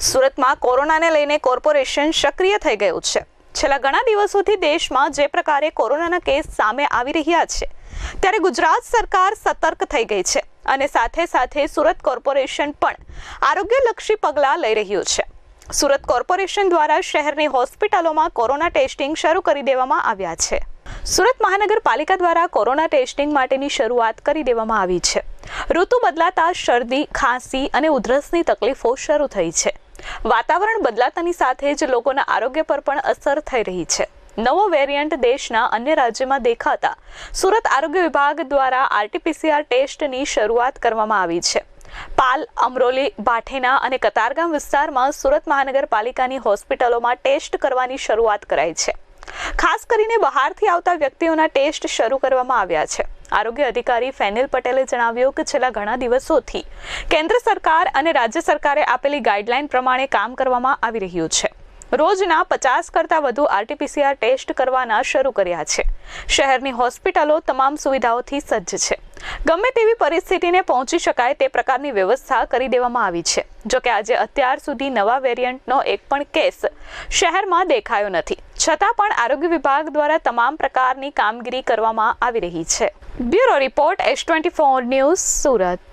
સુરતમાં કોરોનાને લઈને કોર્પોરેશન સક્રિય થઈ ગયું છે. છેલ્લા ઘણા દિવસોથી દેશમાં જે પ્રકારે કોરોનાના કેસ સામે આવી રહ્યા છે, ત્યારે ગુજરાત સરકાર સતર્ક થઈ ગઈ છે અને સાથે સાથે સુરત કોર્પોરેશન પણ આરોગ્યલક્ષી પગલાં લઈ રહ્યું છે. સુરત કોર્પોરેશન દ્વારા શહેરની હોસ્પિટલોમાં કોરોના ટેસ્ટિંગ શરૂ કરી દેવામાં આવ્યા છે. સુરત મહાનગરપાલિકા દ્વારા કોરોના ટેસ્ટિંગ માટેની શરૂઆત કરી દેવામાં આવી છે. ઋતુ બદલાતા શરદી, ખાંસી અને ઉધરસની તકલીફો શરૂ થઈ છે. વાતાવરણ બદલાતાની સાથે જ લોકોના આરોગ્ય પર પણ અસર થઈ રહી છે. નવો વેરિયન્ટ દેશના અન્ય રાજ્યમાં દેખાતા સુરત આરોગ્ય વિભાગ દ્વારા આરટીપીસીઆર ટેસ્ટની શરૂઆત કરવામાં આવી છે. પાલ, અમરોલી ભાઠેના અને કતારગામ વિસ્તારમાં સુરત મહાનગરપાલિકાની હોસ્પિટલોમાં ટેસ્ટ કરવાની શરૂઆત કરાઈ છે. ખાસ કરીને બહારથી આવતા વ્યક્તિઓના ટેસ્ટ શરૂ કરવામાં આવ્યા છે. આરોગ્ય અધિકારી ફેનિલ પટેલે જણાવ્યું કે છેલ્લા ઘણા દિવસોથી કેન્દ્ર સરકાર અને રાજ્ય સરકારે આપેલી ગાઈડલાઈન પ્રમાણે કામ કરવામાં આવી રહ્યું છે. રોજના પચાસ કરતાં વધુ આરટીપીસીઆર ટેસ્ટ કરવાના શરૂ કર્યા છે. શહેરની હોસ્પિટલો તમામ સુવિધાઓથી સજ્જ છે. ગમે તેવી પરિસ્થિતિને પહોંચી શકાય તે પ્રકારની વ્યવસ્થા કરી દેવામાં આવી છે. જોકે આજે અત્યાર સુધી નવા વેરિયન્ટનો એક પણ કેસ શહેરમાં દેખાયો નથી. છતાં પણ આરોગ્ય વિભાગ દ્વારા તમામ પ્રકારની કામગીરી કરવામાં આવી રહી છે. Bureau report S twenty four news Surat.